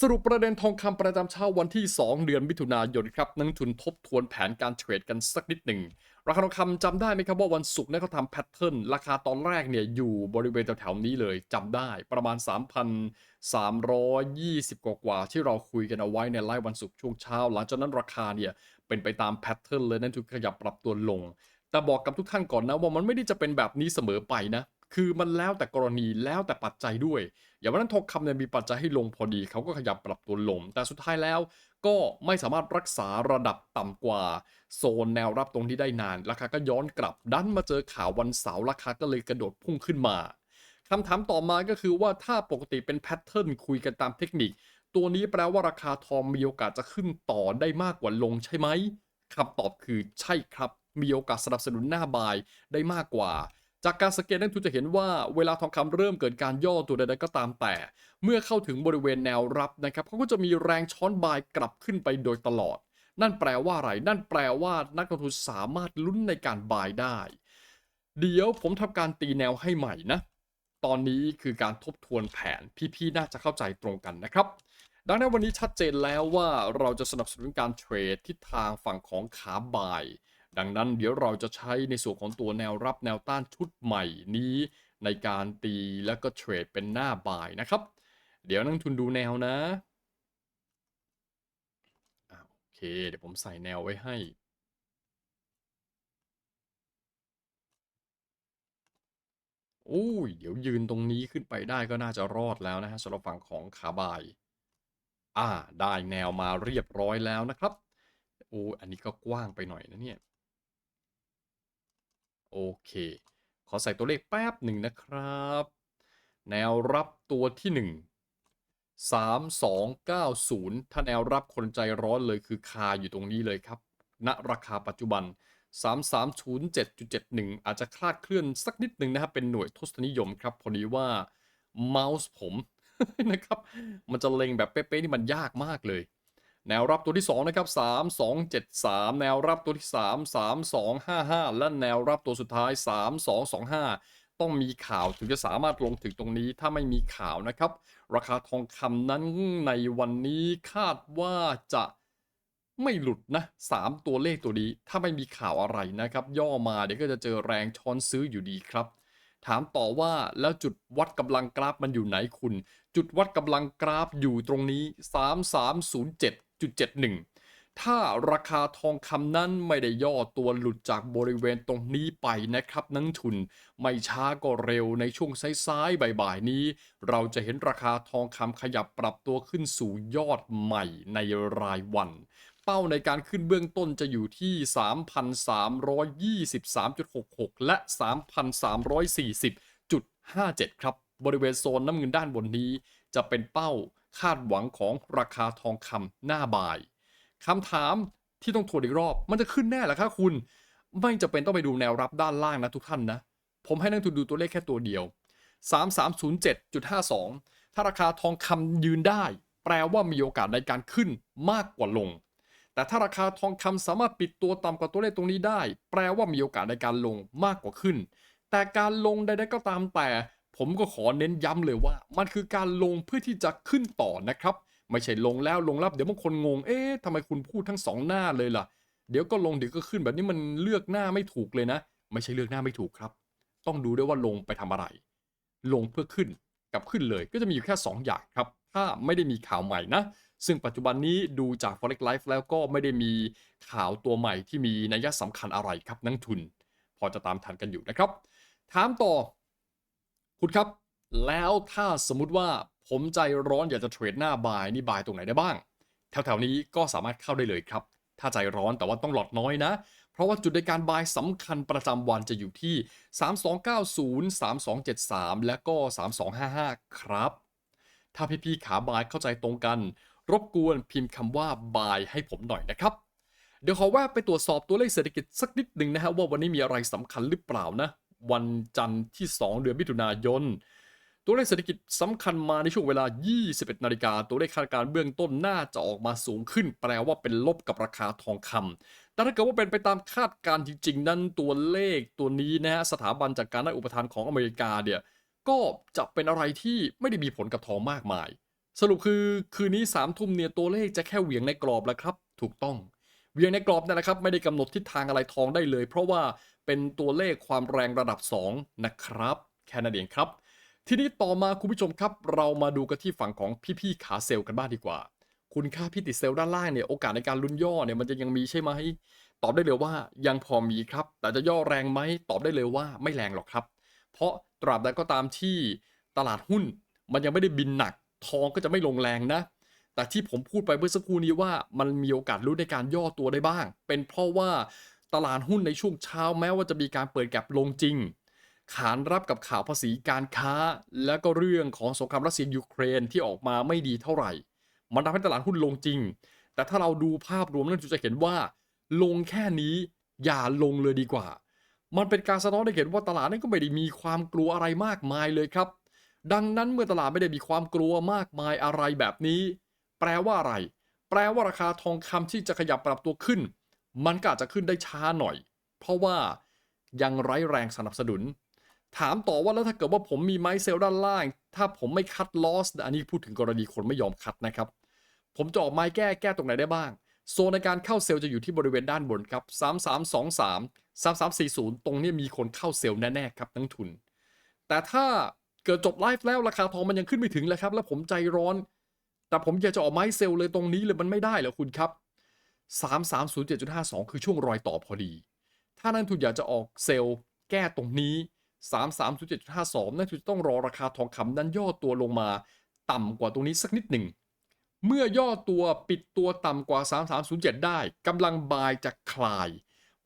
สรุปประเด็นทองคำประจำเช้าวันที่ 2 เดือนมิถุนายนครับนักทุนทบทวนแผนการเทรดกันสักนิดหนึ่ง ราคาทองคำจำได้ไหมครับว่าวันศุกร์เนี่ยเขาทำแพทเทิร์นราคาตอนแรกเนี่ยอยู่บริเวณแถวๆนี้เลยจำได้ประมาณ 3,320 กว่ากว่าที่เราคุยกันเอาไว้ในไลฟ์วันศุกร์ช่วงเช้า หลังจากนั้นราคาเนี่ยเป็นไปตามแพทเทิร์นเลยนั่นคือขยับปรับตัวลง แต่บอกกับทุกท่านก่อนนะว่ามันไม่ได้จะเป็นแบบนี้เสมอไปนะ คือมันแล้วแต่กรณีแล้วแต่ปัจจัยด้วย อย่างวันนั้นทองคำเนี่ยมีปัจจัยให้ลงพอดี เขาก็ขยับปรับตัวลง แต่สุดท้ายแล้วก็ไม่สามารถรักษาระดับต่ำกว่า โซนแนวรับตรงที่ได้นาน ราคาก็ย้อนกลับ ดันมาเจอข่าววันเสาร์ราคาก็เลยกระโดดพุ่งขึ้นมาคำถามต่อมาก็คือว่าถ้าปกติเป็นแพทเทิร์นคุยกันตามเทคนิค ตัวนี้แปลว่าราคาทองมีโอกาสจะขึ้นต่อได้มากกว่าลงใช่ไหมคำตอบคือใช่ครับ มีโอกาสสนับสนุนหน้าบายได้มากกว่า จากการสแกนนักทุนจะเห็นว่าเวลาทองคำเริ่มเกิดการย่อตัวใดๆก็ตามแต่ เมื่อเข้าถึงบริเวณแนวรับนะครับเขาก็จะมีแรงช้อนบายกลับขึ้นไปโดยตลอด นั่นแปลว่าอะไร นั่นแปลว่านักลงทุนสามารถลุ้นในการบายได้ เดี๋ยวผมทำการตีแนวให้ใหม่นะ ตอนนี้คือการทบทวนแผนพี่ๆน่าจะเข้าใจตรงกันนะครับ ดังนั้นวันนี้ชัดเจนแล้วว่าเราจะสนับสนุนการเทรดทิศทางฝั่งของขาบาย ดังนั้นเดี๋ยวเราจะใช้ในส่วนของตัวแนวรับแนวต้านชุดใหม่นี้ในการตีแล้วก็เทรดเป็นหน้าบ่ายนะครับ เดี๋ยวนักทุนดูแนวนะโอเค เดี๋ยวผมใส่แนวไว้ให้โอ้ยเดี๋ยวยืนตรงนี้ขึ้นไปได้ก็น่าจะรอดแล้วนะฮะสำหรับฝั่งของขาบาย อ่า ได้แนวมาเรียบร้อยแล้วนะครับ โอ้อันนี้ก็กว้างไปหน่อยนะเนี่ย โอเค ขอใส่ตัวเลขแป๊บหนึ่งนะครับ แนวรับตัวที่ 1 3290 ถ้าแนวรับคนใจร้อนเลยคือคาอยู่ตรงนี้เลยครับ ณ ราคาปัจจุบัน 3307.71 อาจจะคลาดเคลื่อนสักนิดหนึ่งนะครับ เป็นหน่วยทศนิยมครับ พอดีว่าเมาส์ผมนะครับ มันจะเล็งแบบเป๊ะๆนี่มันยากมากเลย แนวรับตัวที่2นะครับ3273 แนวรับตัวที่ 3 3255 และแนวรับตัวสุดท้าย 3225 ต้องมีข่าวถึงจะสามารถลงถึงตรงนี้ถ้าไม่มีข่าวนะครับ ราคาทองคำนั้นในวันนี้คาดว่าจะไม่หลุดนะ3ตัวเลขตัวนี้ ถ้าไม่มีข่าวอะไรนะครับ ย่อมาเดี๋ยวก็จะเจอแรงช้อนซื้ออยู่ดีครับ ถามต่อว่าแล้วจุดวัดกำลังกราฟมันอยู่ไหนคุณ จุดวัดกำลังกราฟอยู่ตรงนี้ 3307.71 ถ้าราคาทองคำนั้นไม่ได้ย่อตัวหลุดจากบริเวณตรงนี้ไปนะครับนักทุน ไม่ช้าก็เร็วในช่วงซ้ายๆบ่ายๆนี้ เราจะเห็นราคาทองคำขยับปรับตัวขึ้นสู่ยอดใหม่ในรายวันเป้าในการขึ้นเบื้องต้นจะอยู่ที่ 3,323.66 และ 3,340.57 ครับ บริเวณโซนน้ำเงินด้านบนนี้จะเป็นเป้า คาดหวังของราคาทองคำหน้าบ่ายคำถามที่ต้องทวนอีกรอบ มันจะขึ้นแน่หรอคะคุณ ไม่จะเป็นต้องไปดูแนวรับด้านล่างนะทุกท่านนะ ผมให้นักทุนดูตัวเลขแค่ตัวเดียว 3307.52 ถ้าราคาทองคำยืนได้ แปลว่ามีโอกาสในการขึ้นมากกว่าลง แต่ถ้าราคาทองคำสามารถปิดตัวต่ำกว่าตัวเลขตรงนี้ได้ แปลว่ามีโอกาสในการลงมากกว่าขึ้น แต่การลงใดๆก็ตามแต่ ผมก็ขอเน้นย้ำเลยว่า มันคือการลงเพื่อที่จะขึ้นต่อนะครับ ไม่ใช่ลงแล้วลงรับเดี๋ยวบางคนงงเอ๊ะทำไมคุณพูดทั้งสองหน้าเลยล่ะ เดี๋ยวก็ลงเดี๋ยวก็ขึ้นแบบนี้มันเลือกหน้าไม่ถูกเลยนะ ไม่ใช่เลือกหน้าไม่ถูกครับ ต้องดูด้วยว่าลงไปทำอะไร ลงเพื่อขึ้นกับขึ้นเลยก็จะมีอยู่แค่ 2 อย่างครับ ถ้าไม่ได้มีข่าวใหม่นะ ซึ่งปัจจุบันนี้ดูจาก Forex Life แล้วก็ไม่ได้มีข่าวตัวใหม่ที่มีนัยสำคัญอะไรครับนักทุน พอจะตามทันกันอยู่นะครับ ถามต่อ คุณครับ แล้วถ้าสมมติว่าผมใจร้อนอยากจะเทรดหน้าบายนี่บายตรงไหนได้บ้าง แถวๆนี้ก็สามารถเข้าได้เลยครับ ถ้าใจร้อนแต่ว่าต้องหลอดน้อยนะ เพราะว่าจุดในการบายสำคัญประจำวันจะอยู่ที่ 3290 3273 และก็ 3255 ครับ ถ้าพี่ๆขาบายเข้าใจตรงกัน รบกวนพิมพ์คำว่าบายให้ผมหน่อยนะครับเดี๋ยวขอแวะไปตรวจสอบตัวเลขเศรษฐกิจสักนิดหนึ่งนะฮะว่าวันนี้มีอะไรสำคัญหรือเปล่านะ วันจันทร์ที่ 2 เดือนมิถุนายน ตัวเลขเศรษฐกิจสำคัญมาในช่วงเวลา 21 นาฬิกา ตัวเลขคาดการเบื้องต้นน่าจะออกมาสูงขึ้น แปลว่าเป็นลบกับราคาทองคำแต่ถ้าเกิดว่าเป็นไปตามคาดการณ์จริง ๆ นั้นตัวเลขตัวนี้นะฮะสถาบันจากการได้อุปทานของอเมริกาเนี่ยก็จะเป็นอะไรที่ไม่ได้มีผลกับทองมากมาย สรุปคือคืนนี้สามทุ่มเนี่ยตัวเลขจะแค่เหวี่ยงในกรอบแล้วครับ ถูกต้อง เวียงในกรอบนั่นแหละครับไม่ได้กำหนดทิศทางอะไรทองได้เลย เพราะว่าเป็นตัวเลขความแรงระดับ 2 นะครับ แค่นั้นเองครับ ทีนี้ต่อมาคุณผู้ชมครับ เรามาดูกันที่ฝั่งของพี่ๆขาเซลล์กันบ้างดีกว่า คุณค่าพี่ติดเซลล์ด้านล่างเนี่ยโอกาสในการลุ้นย่อเนี่ยมันจะยังมีใช่ไหมตอบได้เลยว่ายังพอมีครับ แต่จะย่อแรงไหมตอบได้เลยว่าไม่แรงหรอกครับ เพราะตราบใดก็ตามที่ตลาดหุ้น มันยังไม่ได้บินหนัก ทองก็จะไม่ลงแรงนะ แต่ที่ผมพูดไปเมื่อสักครู่นี้ว่ามันมีโอกาสลุ้นในการย่อตัวได้บ้าง เป็นเพราะว่าตลาดหุ้นในช่วงเช้าแม้ว่าจะมีการเปิดแก็บลงจริง ขานรับกับข่าวภาษีการค้า และก็เรื่องของสงครามรัสเซียยูเครนที่ออกมาไม่ดีเท่าไหร่ มันทำให้ตลาดหุ้นลงจริง แต่ถ้าเราดูภาพรวมนั่นจะเห็นว่า ลงแค่นี้อย่าลงเลยดีกว่า มันเป็นการสะท้อนให้เห็นว่าตลาดนั้นก็ไม่ได้มีความกลัวอะไรมากมายเลยครับ ดังนั้นเมื่อตลาดไม่ได้มีความกลัวมากมายอะไรแบบนี้ แปลว่าอะไร แปลว่าราคาทองคำที่จะขยับปรับตัวขึ้น มันก็อาจจะขึ้นได้ช้าหน่อย เพราะว่ายังไร้แรงสนับสนุน ถามต่อว่าแล้วถ้าเกิดว่าผมมีไม้เซลล์ด้านล่าง ถ้าผมไม่คัดลอสอันนี้พูดถึงกรณีคนไม่ยอมคัดนะครับ ผมจะออกไม้แก้แก้ตรงไหนได้บ้าง โซนในการเข้าเซลล์จะอยู่ที่บริเวณด้านบนครับ3323 3340 ตรงนี้มีคนเข้าเซลล์แน่ๆครับนักทุน แต่ถ้าเกิดจบไลฟ์แล้วราคาทองมันยังขึ้นไม่ถึงเลยครับ แล้วผมใจร้อน แต่ผมอยากจะออกไม้เซลล์เลยตรงนี้เลยมันไม่ได้เหรอคุณครับ 3307.52 คือช่วงรอยต่อพอดี ถ้านักทุนอยากจะออกเซลล์แก้ตรงนี้ 3307.52 นั่นคือต้องรอราคาทองคำนั้นย่อตัวลงมาต่ำกว่าตรงนี้สักนิดหนึ่ง เมื่อย่อตัวปิดตัวต่ำกว่า 3307 ได้กำลังบายจะคลาย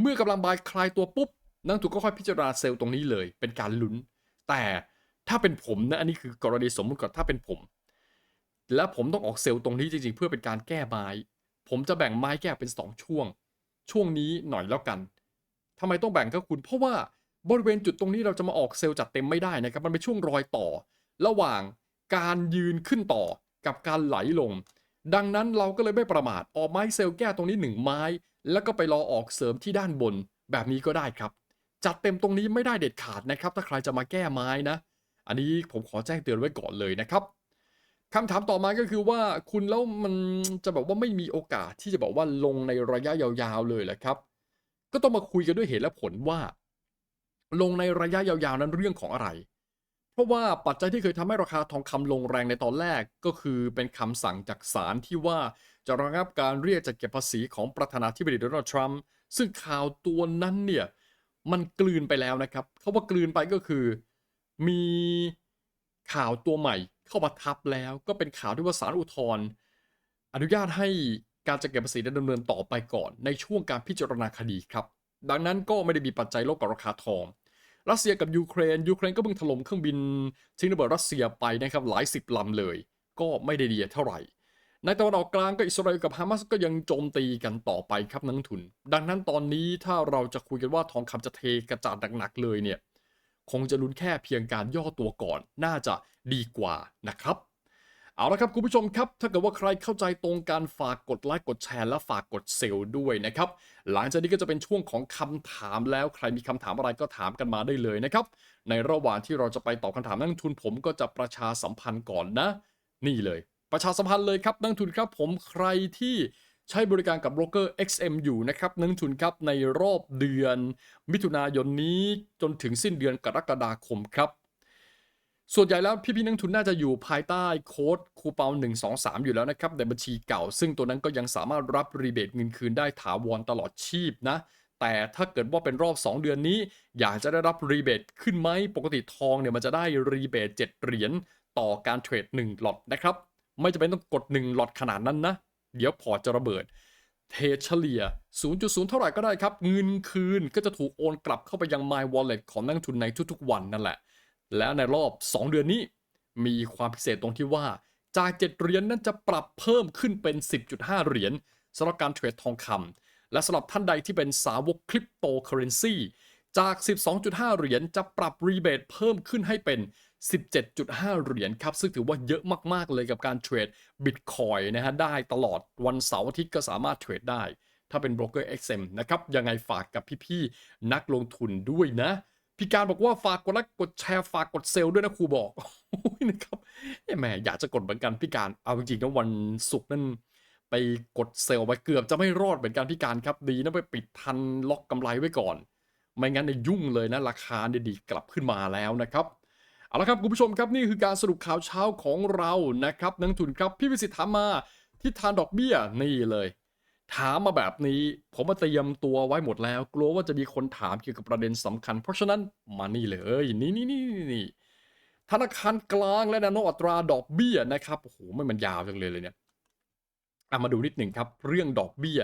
เมื่อกำลังบายคลายตัวปุ๊บนักทุนก็ค่อยพิจารณาเซลล์ตรงนี้เลย เป็นการลุ้น แต่ถ้าเป็นผมนะอันนี้คือกรณีสมมติก่อนถ้าเป็นผม และผมต้องออกเซลล์ตรงนี้จริงๆ เพื่อเป็นการแก้ไม้ ผมจะแบ่งไม้แก้เป็น 2 ช่วง ช่วงนี้หน่อยแล้วกันทำไมต้องแบ่งก็คุณ เพราะว่าบริเวณจุดตรงนี้เราจะมาออกเซลล์จัดเต็มไม่ได้นะครับ มันเป็นช่วงรอยต่อ ระหว่างการยืนขึ้นต่อกับการไหลลง ดังนั้นเราก็เลยไม่ประมาทออกไม้เซลล์แก้ตรงนี้ 1 ไม้ แล้วก็ไปรอออกเสริมที่ด้านบน แบบนี้ก็ได้ครับ จัดเต็มตรงนี้ไม่ได้เด็ดขาดนะครับ ถ้าใครจะมาแก้ไม้นะ อันนี้ผมขอแจ้งเตือนไว้ก่อนเลยนะครับ คำถามต่อมาก็คือว่าคุณแล้วมันจะแบอกว่าไม่มีโอกาสที่จะบอกว่าลงในระยะยาวๆเลยแหละครับ ก็ต้องมาคุยกันด้วยเหตุและผลว่า ลงในระยะยาวๆนั้นเรื่องของอะไร เพราะว่าปัจจัยที่เคยทำให้ราคาทองคำลงแรงในตอนแรกก็คือเป็นคำสั่งจากศาลที่ว่าจะระงับการเรียกจัดเก็บภาษีของประธานาธิบดีโดนัลด์ทรัมป์ซึ่งข่าวตัวนั้นเนี่ยมันกลืนไปแล้วนะครับเขาว่ากลืนไปก็คือ มีข่าวตัวใหม่ เข้ามาทับแล้ว ก็เป็นข่าวที่ว่าศาลอุทธรณ์อนุญาตให้การจัดเก็บภาษีดำเนินต่อไปก่อน ในช่วงการพิจารณาคดีครับ ดังนั้นก็ไม่ได้มีปัจจัยลบกับราคาทองรัสเซียกับยูเครนยูเครนก็เพิ่งถล่มเครื่องบินทิ้งระเบิดรัสเซียไปนะครับหลายสิบลำเลย ก็ไม่ได้ดีเท่าไหร่ ในตะวันออกกลางก็อิสราเอลกับฮามาสก็ยังโจมตีกันต่อไปครับนักทุน ดังนั้นตอนนี้ถ้าเราจะคุยกันว่าทองคำจะเทกระจาดหนักๆเลยเนี่ย คงจะลุ้นแค่เพียงการย่อตัวก่อน น่าจะ ดีกว่านะครับเอาละครับคุณผู้ชมครับ ถ้าเกิดว่าใครเข้าใจตรงการฝากกดไลค์กดแชร์และฝากกดเซลล์ด้วยนะครับ หลังจากนี้ก็จะเป็นช่วงของคำถามแล้วใครมีคำถามอะไรก็ถามกันมาได้เลยนะครับ ในระหว่างที่เราจะไปตอบคำถามนักลงทุนผมก็จะประชาสัมพันธ์ก่อนนะ นี่เลย ประชาสัมพันธ์เลยครับนักลงทุนครับผมใครที่ใช้บริการกับโบรกเกอร์ XM อยู่นะครับนักลงทุนครับในรอบเดือน มิถุนายนนี้จนถึงสิ้นเดือนกรกฎาคมครับ ส่วนใหญ่แล้วพี่ๆนักทุนน่าจะอยู่ภายใต้โค้ดคูเปา1 2 3 อยู่แล้วนะครับในบัญชีเก่า ซึ่งตัวนั้นก็ยังสามารถรับรีเบทเงินคืนได้ถาวรตลอดชีพนะ แต่ถ้าเกิดว่าเป็นรอบ 2 เดือนนี้ อยากจะได้รับรีเบทขึ้นไหมปกติทองเนี่ยมันจะได้รีเบท7เหรียญต่อการเทรด1หลอตนะครับ ไม่จำเป็นต้องกด1หลอตขนาดนั้นนะ เดี๋ยวพอจะระเบิด เทเฉลี่ย 0.0 เท่าไหร่ก็ได้ครับ เงินคืนก็จะถูกโอนกลับเข้าไปยัง My Wallet ของนักทุนในทุกๆ วันนั่นแหละ และในรอบ 2 เดือนนี้ มีความพิเศษตรงที่ว่า จาก 7 เหรียญนนั้นจะปรับเพิ่มขึ้นเป็น 10.5 เหรียญสำหรับการเทรดทองคำและสำหรับท่านใดที่เป็นสาวกคริปโตเคอเรนซีจาก 12.5 เหรียญจะปรับรีเบทเพิ่มขึ้นให้เป็น 17.5 เหรียญครับ ซึ่งถือว่าเยอะมากๆเลยกับการเทรดบิตคอยนะฮะได้ตลอดวันเสาร์อาทิตย์ก็สามารถเทรดได้ ถ้าเป็นโบรกเกอร์ XM นะครับ ยังไงฝากกับพี่ ๆ นักลงทุนด้วยนะ พี่การบอกว่าฝากกดไลค์กดแชร์ฝากกดเซลล์ด้วยนะครูบอกนะครับแหมอยากจะกดเหมือนกันพี่การเอาจริงๆนะวันศุกร์นั่นไปกดเซลล์ไปเกือบจะไม่รอดเหมือนกันพี่การครับดีนะไปปิดทันล็อกกำไรไว้ก่อน ไม่งั้นเนี่ยยุ่งเลยนะราคาเนี่ยดีกลับขึ้นมาแล้วนะครับเอาละครับคุณผู้ชมครับนี่คือการสรุปข่าวเช้าของเรานะครับนักทุนครับพี่วิสิทธิ์ถามมาที่ทานดอกเบี้ยนี่เลย ถามมาแบบนี้ ผมมาเตรียมตัวไว้หมดแล้ว กลัวว่าจะมีคนถามเกี่ยวกับประเด็นสำคัญ เพราะฉะนั้นมานี่เลยนี่นี่นี่นี่นี่ธนาคารกลางและแนวโน้มอัตราดอกเบี้ยนะครับโอ้โหไม่มันยาวจังเลยเลยเนี่ยเอามาดูนิดหนึ่งครับ เรื่องดอกเบี้ย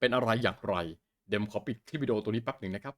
เป็นอะไรอย่างไร เดี๋ยวผมขอปิดคลิปวิดีโอตัวนี้แป๊บหนึ่งนะครับ